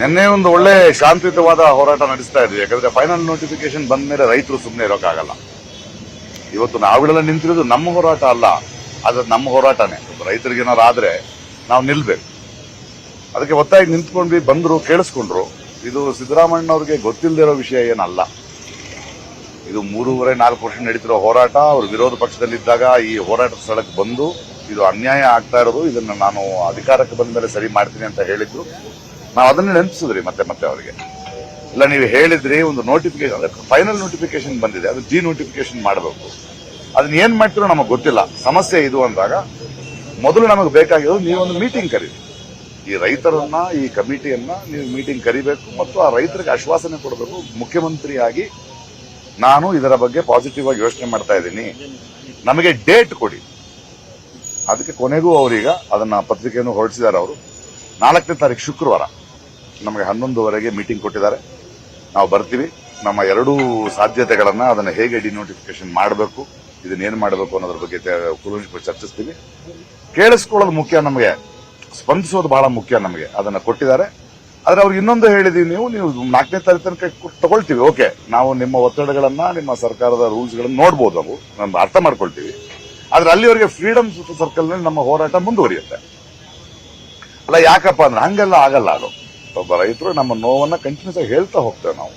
ನಿನ್ನೆ ಒಂದು ಒಳ್ಳೆ ಶಾಂತಿಯುತವಾದ ಹೋರಾಟ ನಡೆಸ್ತಾ ಇದ್ವಿ. ಯಾಕಂದ್ರೆ ಫೈನಲ್ ನೋಟಿಫಿಕೇಶನ್ ಬಂದ ಮೇಲೆ ರೈತರು ಸುಮ್ಮನೆ ಇರೋಕ್ಕಾಗಲ್ಲ. ಇವತ್ತು ನಾವುಗಳೆಲ್ಲ ನಿಂತಿರೋದು ನಮ್ಮ ಹೋರಾಟ ಅಲ್ಲ. ಆದ್ರೆ ನಮ್ಮ ಹೋರಾಟನೇ. ರೈತರಿಗೆ ಏನಾರು ಆದ್ರೆ ನಾವು ನಿಲ್ಬೇಕು. ಅದಕ್ಕೆ ಒತ್ತಾಯ ನಿಂತ್ಕೊಂಡ್ವಿ, ಬಂದ್ರು, ಕೇಳಿಸ್ಕೊಂಡ್ರು. ಇದು ಸಿದ್ದರಾಮಯ್ಯ ಅವ್ರಿಗೆ ಗೊತ್ತಿಲ್ಲದಿರೋ ವಿಷಯ ಏನಲ್ಲ. ಇದು ಮೂರುವರೆ, ನಾಲ್ಕು ವರ್ಷ ನಡೀತಿರೋ ಹೋರಾಟ. ಅವರು ವಿರೋಧ ಪಕ್ಷದಲ್ಲಿದ್ದಾಗ ಈ ಹೋರಾಟ ಸ್ಥಳಕ್ಕೆ ಬಂದು ಇದು ಅನ್ಯಾಯ ಆಗ್ತಾ ಇರೋದು. ಇದನ್ನು ನಾನು ಅಧಿಕಾರಕ್ಕೆ ಬಂದ ಮೇಲೆ ಸರಿ ಮಾಡ್ತೀನಿ ಅಂತ ಹೇಳಿದ್ರು. ನಾವು ಅದನ್ನ ನೆನಪಿಸಿದ್ರಿ ಮತ್ತೆ ಮತ್ತೆ ಅವರಿಗೆ. ಇಲ್ಲ, ನೀವು ಹೇಳಿದ್ರಿ, ಒಂದು ನೋಟಿಫಿಕೇಶನ್ ಫೈನಲ್ ನೋಟಿಫಿಕೇಶನ್ ಬಂದಿದೆ. ಅದು ಜಿ ನೋಟಿಫಿಕೇಶನ್ ಮಾಡಬೇಕು. ಅದನ್ನ ಏನ್ ಮಾಡ್ತಿರೋ ನಮಗೆ ಗೊತ್ತಿಲ್ಲ. ಸಮಸ್ಯೆ ಇದು ಅಂದಾಗ, ಮೊದಲು ನಮಗೆ ಬೇಕಾಗಿರೋದು ನೀವೊಂದು ಮೀಟಿಂಗ್ ಕರೀರಿ. ಈ ರೈತರನ್ನ, ಈ ಕಮಿಟಿಯನ್ನ ನೀವು ಮೀಟಿಂಗ್ ಕರಿಬೇಕು ಮತ್ತು ಆ ರೈತರಿಗೆ ಆಶ್ವಾಸನೆ ಕೊಡಬೇಕು. ಮುಖ್ಯಮಂತ್ರಿಯಾಗಿ ನಾನು ಇದರ ಬಗ್ಗೆ ಪಾಸಿಟಿವ್ ಆಗಿ ಯೋಚನೆ ಮಾಡ್ತಾ ಇದ್ದೀನಿ. ನಮಗೆ ಡೇಟ್ ಕೊಡಿ. ಅದಕ್ಕೆ ಕೊನೆಗೂ ಅವರೀಗ ಅದನ್ನ ಪತ್ರಿಕೆಯನ್ನು ಹೊರಡಿಸಿದ್ದಾರೆ ಅವರು. ನಾಲ್ಕನೇ ತಾರೀಕು ಶುಕ್ರವಾರ ನಮಗೆ ಹನ್ನೊಂದುವರೆಗೆ ಮೀಟಿಂಗ್ ಕೊಟ್ಟಿದ್ದಾರೆ. ನಾವು ಬರ್ತೀವಿ. ನಮ್ಮ ಎರಡೂ ಸಾಧ್ಯತೆಗಳನ್ನು ಅದನ್ನು ಹೇಗೆ ಡಿನೋಟಿಫಿಕೇಶನ್ ಮಾಡಬೇಕು ಇದನ್ನೇನು ಮಾಡಬೇಕು ಅನ್ನೋದ್ರ ಬಗ್ಗೆ ತೆ- ಚರ್ಚಿಸ್ತೀವಿ. ಕೇಳಿಸ್ಕೊಳ್ಳೋದು ಮುಖ್ಯ ನಮಗೆ. ಸ್ಪಂದಿಸೋದು ಬಹಳ ಮುಖ್ಯ ನಮಗೆ. ಅದನ್ನು ಕೊಟ್ಟಿದ್ದಾರೆ. ಆದರೆ ಅವ್ರಿಗೆ ಇನ್ನೊಂದು ಹೇಳಿದೀವಿ ನೀವು ನೀವು ನಾಲ್ಕನೇ ತಾರೀಕು ತನಕ ತಗೊಳ್ತೀವಿ. ಓಕೆ, ನಾವು ನಿಮ್ಮ ಒತ್ತಡಗಳನ್ನು, ನಿಮ್ಮ ಸರ್ಕಾರದ ರೂಲ್ಸ್ಗಳನ್ನು ನೋಡ್ಬೋದು ನಾವು. ನಮ್ಮ ಅರ್ಥ ಮಾಡ್ಕೊಳ್ತೀವಿ. ಆದರೆ ಅಲ್ಲಿವರೆಗೆ ಫ್ರೀಡಮ್ ಸರ್ಕಲ್ನಲ್ಲಿ ನಮ್ಮ ಹೋರಾಟ ಮುಂದುವರಿಯುತ್ತೆ. ಅಲ್ಲ, ಯಾಕಪ್ಪ ಅಂದ್ರೆ ಹಂಗೆಲ್ಲ ಆಗಲ್ಲ ಅದು. ಒಬ್ಬ ರೈತರು ನಮ್ಮ ನೋವನ್ನ ಕಂಟಿನ್ಯೂಸ್ ಆಗಿ ಹೇಳ್ತಾ ಹೋಗ್ತೇವೆ ನಾವು.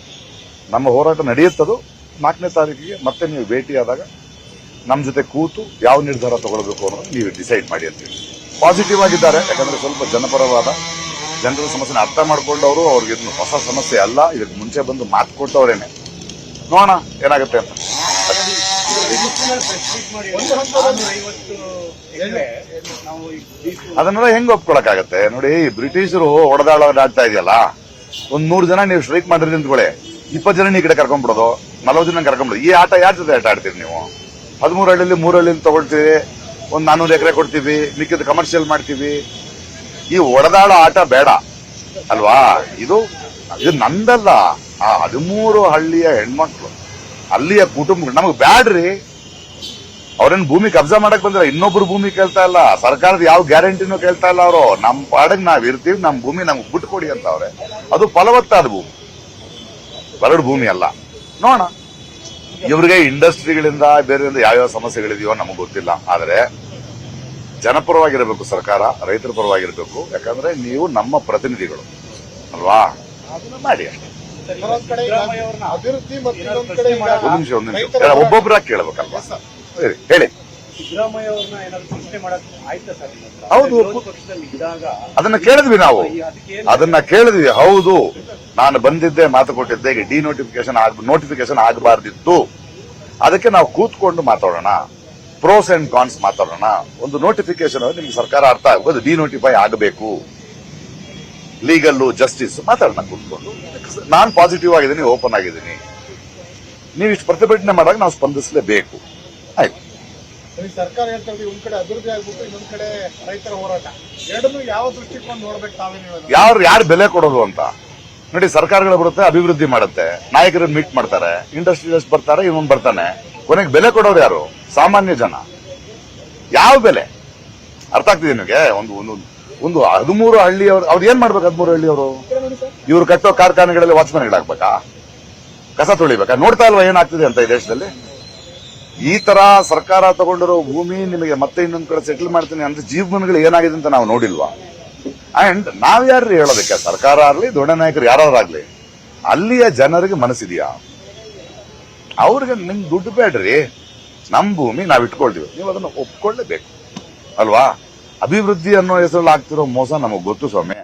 ನಮ್ಮ ಹೋರಾಟ ನಡೆಯುತ್ತದು ನಾಲ್ಕನೇ ತಾರೀಕಿಗೆ ಮತ್ತೆ ನೀವು ಭೇಟಿಯಾದಾಗ ನಮ್ಮ ಜೊತೆ ಕೂತು ಯಾವ ನಿರ್ಧಾರ ತಗೊಳ್ಬೇಕು ಅನ್ನೋದು ನೀವು ಡಿಸೈಡ್ ಮಾಡಿ ಅಂತೀವಿ ಪಾಸಿಟಿವ್ ಆಗಿದ್ದಾರೆ, ಯಾಕಂದ್ರೆ ಸ್ವಲ್ಪ ಜನಪರವಾದ, ಜನರ ಸಮಸ್ಯೆನ ಅರ್ಥ ಮಾಡ್ಕೊಂಡವರು, ಅವ್ರಿಗೆ ಇದನ್ನು ಹೊಸ ಸಮಸ್ಯೆ ಅಲ್ಲ, ಇದಕ್ಕೆ ಮುಂಚೆ ಬಂದು ಮಾತು ಕೊಟ್ಟವ್ರೇನೆ. ನೋಡೋಣ, ಏನಾಗುತ್ತೆ ಅಂತ ಒಂದು ಹಂತದಲ್ಲಿ ಐವತ್ತು ಎಕರೆ ನಾವು ಈ ಬೀಸು ಅದನ್ನೆಲ್ಲ ಹೆಂಗ್ ಒಪ್ಕೊಳಕಾಗತ್ತೆ ನೋಡಿ ಬ್ರಿಟಿಷರು ಹೊಡೆದಾಡೋದಾಗ್ತಾ ಇದೆಯಲ್ಲ, ಒಂದ್ ನೂರು ಜನ ನೀವು ಸ್ಟ್ರೈಕ್ ಮಾಡಿದ್ರೆ ನಿಂತ್ಕೊಳ್ಳಿ. ಇಪ್ಪತ್ತು ಜನ ಈ ಕಡೆ ಕರ್ಕೊಂಡ್ಬಿಡೋದು, ನಲವತ್ತು ಜನ ಕರ್ಕೊಂಡ್ಬಿಡೋದು. ಈ ಆಟ ಯಾರ ಜೊತೆ ಆಟ ಆಡ್ತೀರಿ ನೀವು? ಹದಿಮೂರು ಹಳ್ಳಿಲಿ ಮೂರು ಹಳ್ಳಿಲಿ ತಗೊಳ್ತೀವಿ, ಒಂದ್ ನಾನೂರು ಎಕರೆ ಕೊಡ್ತೀವಿ ಮಿಕ್ಕಿದ ಕಮರ್ಷಿಯಲ್ ಮಾಡ್ತೀವಿ. ಈ ಒಡೆದಾಡೋ ಆಟ ಬೇಡ, ಅಲ್ವಾ? ಇದು ಇದು ನಂದಲ್ಲ. ಆ ಹದಿಮೂರು ಹಳ್ಳಿಯ ಹೆಣ್ಮಕ್ಳು. ಅಲ್ಲಿಯ ಕುಟುಂಬ ನಮಗೆ ಬ್ಯಾಡ್ರಿ. ಅವ್ರೇನ್ ಭೂಮಿ ಕಬ್ಜಾ ಮಾಡಕ್ ಬಂದ್ರೆ ಇನ್ನೊಬ್ರು ಭೂಮಿ ಕೇಳ್ತಾ ಇಲ್ಲ, ಸರ್ಕಾರದ ಯಾವ ಗ್ಯಾರಂಟಿನೂ ಕೇಳ್ತಾ ಇಲ್ಲ ಅವರು. ನಮ್ ಪಾಡಗ್ ನಾವ್ ಇರ್ತೀವಿ, ನಮ್ ಭೂಮಿ ನಮ್ಗೆ ಬಿಟ್ಟು ಕೊಡಿ ಅಂತ ಅವ್ರೆ. ಅದು ಫಲವತ್ತಾದ ಭೂಮಿ. ಬರಡು ಭೂಮಿ ಅಲ್ಲ. ನೋಡೋಣ. ಇವ್ರಿಗೆ ಇಂಡಸ್ಟ್ರಿಗಳಿಂದ ಬೇರೆ ಯಾವ್ಯಾವ ಸಮಸ್ಯೆಗಳಿದೆಯೋ ನಮಗೆ ಗೊತ್ತಿಲ್ಲ. ಆದ್ರೆ ಜನಪರವಾಗಿರಬೇಕು ಸರ್ಕಾರ, ರೈತರ ಪರವಾಗಿರ್ಬೇಕು. ಯಾಕಂದ್ರೆ ನೀವು ನಮ್ಮ ಪ್ರತಿನಿಧಿಗಳು. ಅಲ್ವಾ? ಮಾಡಿ ಅಭಿವೃದ್ಧಿ ಕೇಳಬೇಕಲ್ವಾ ಹೇಳಿ. ಹೌದು. ಅದನ್ನ ಕೇಳಿದ್ವಿ ನಾವು. ಅದನ್ನ ಕೇಳಿದ್ವಿ. ಹೌದು. ನಾನು ಬಂದಿದ್ದೆ ಮಾತು ಕೊಟ್ಟಿದ್ದೆ ಡಿ ನೋಟಿಫಿಕೇಶನ್ ಆಗ್ ನೋಟಿಫಿಕೇಶನ್ ಆಗಬಾರ್ದಿತ್ತು. ಅದಕ್ಕೆ ನಾವು ಕೂತ್ಕೊಂಡು ಮಾತಾಡೋಣ. ಪ್ರೋಸ್ ಅಂಡ್ ಕಾನ್ಸ್ ಮಾತಾಡೋಣ. ಒಂದು ನೋಟಿಫಿಕೇಶನ್ ನಿಮ್ಗೆ ಸರ್ಕಾರ ಅರ್ಥ ಆಗ್ಬೋದು ಡಿ ನೋಟಿಫೈ ಆಗಬೇಕು. ಲೀಗಲ್ಲು ಜಸ್ಟಿಸ್ ಮಾತಾಡೋಣ ಕೂತ್ಕೊಂಡು. ನಾನು ಪಾಸಿಟಿವ್ ಆಗಿದ್ದೀನಿ ಓಪನ್ ಆಗಿದ್ದೀನಿ. ನೀವು ಇಷ್ಟು ಪ್ರತಿಭಟನೆ ಮಾಡಿದಾಗ ನಾವು ಸ್ಪಂದಿಸಲೇಬೇಕು. ಆಯ್ತು. ಈ ಸರ್ಕಾರ ಹೇಳ್ತಾ ಒಂದ್ ಕಡೆ ಅಭಿವೃದ್ಧಿ ಆಗ್ಬಿಟ್ಟು ಇನ್ನೊಂದ್ ಕಡೆ ರೈತರ ಹೋರಾಟ. ಎರಡನ್ನೂ ಯಾವ ದೃಷ್ಟಿಕೋನ ನೋಡ್ಬೇಕು ತಾವೇ ಯಾರು ಯಾರು ಬೆಲೆ ಕೊಡೋದು ಅಂತ? ನೋಡಿ ಸರ್ಕಾರಗಳು ಬರುತ್ತೆ ಅಭಿವೃದ್ಧಿ ಮಾಡುತ್ತೆ. ನಾಯಕರನ್ನ ಮೀಟ್ ಮಾಡ್ತಾರೆ. ಇಂಡಸ್ಟ್ರಿಯಲಿಸ್ಟ್ ಬರ್ತಾರೆ ಇವನ್ ಬರ್ತಾನೆ. ಕೊನೆಗೆ ಬೆಲೆ ಕೊಡೋರು ಯಾರು? ಸಾಮಾನ್ಯ ಜನ. ಯಾವ ಬೆಲೆ? ಅರ್ಥ ಆಗ್ತಿದೆ ನಿಮಗೆ? ಒಂದು ಒಂದು. ಒಂದು ಹದಿಮೂರು ಹಳ್ಳಿಯವರು ಅವ್ರು ಏನ್ ಮಾಡ್ಬೇಕು ಹದಿಮೂರು ಹಳ್ಳಿಯವರು? ಇವ್ರು ಕಟ್ಟೋ ಕಾರ್ಖಾನೆಗಳಲ್ಲಿ ವಾಚ್ಮನ್ಗಳಾಗ್ಬೇಕಾ ಕಸ ತೊಳಿಬೇಕಾ? ನೋಡ್ತಾ ಇಲ್ವಾ ಏನಾಗ್ತಿದೆ ಅಂತ ಈ ದೇಶದಲ್ಲಿ? ಈ ತರ ಸರ್ಕಾರ ತಗೊಂಡಿರೋ ಭೂಮಿ ನಿಮಗೆ ಮತ್ತೆ ಇನ್ನೊಂದ್ ಕಡೆ ಸೆಟಲ್ ಮಾಡ್ತೀನಿ ಅಂದ್ರೆ ಜೀವನಗಳು ಏನಾಗಿದೆ ಅಂತ ನಾವು ನೋಡಿಲ್ವಾ? ಅಂಡ್ ನಾವ್ ಯಾರು ಹೇಳೋದಕ್ಕೆ? ಸರ್ಕಾರ ಆಗ್ಲಿ, ದೊಡ್ಡ ನಾಯಕರು ಯಾರಾಗ್ಲಿ ಅಲ್ಲಿಯ ಜನರಿಗೆ ಮನಸ್ಸಿದೆಯಾ? ಅವ್ರಿಗೆ ನಿಮ್ ದುಡ್ಡು ಬೇಡ್ರಿ. ನಮ್ ಭೂಮಿ ನಾವ್ ಇಟ್ಕೊಳ್ತೀವಿ. ನೀವು ಅದನ್ನ ಒಪ್ಕೊಳ್ಳೇಬೇಕು. ಅಲ್ವಾ? ಅಭಿವೃದ್ಧಿ ಅನ್ನೋ ಹೆಸರಲ್ಲಿ ಆಗ್ತಿರೋ ಮೋಸ ನಮಗೆ ಗೊತ್ತು ಸ್ವಾಮಿ.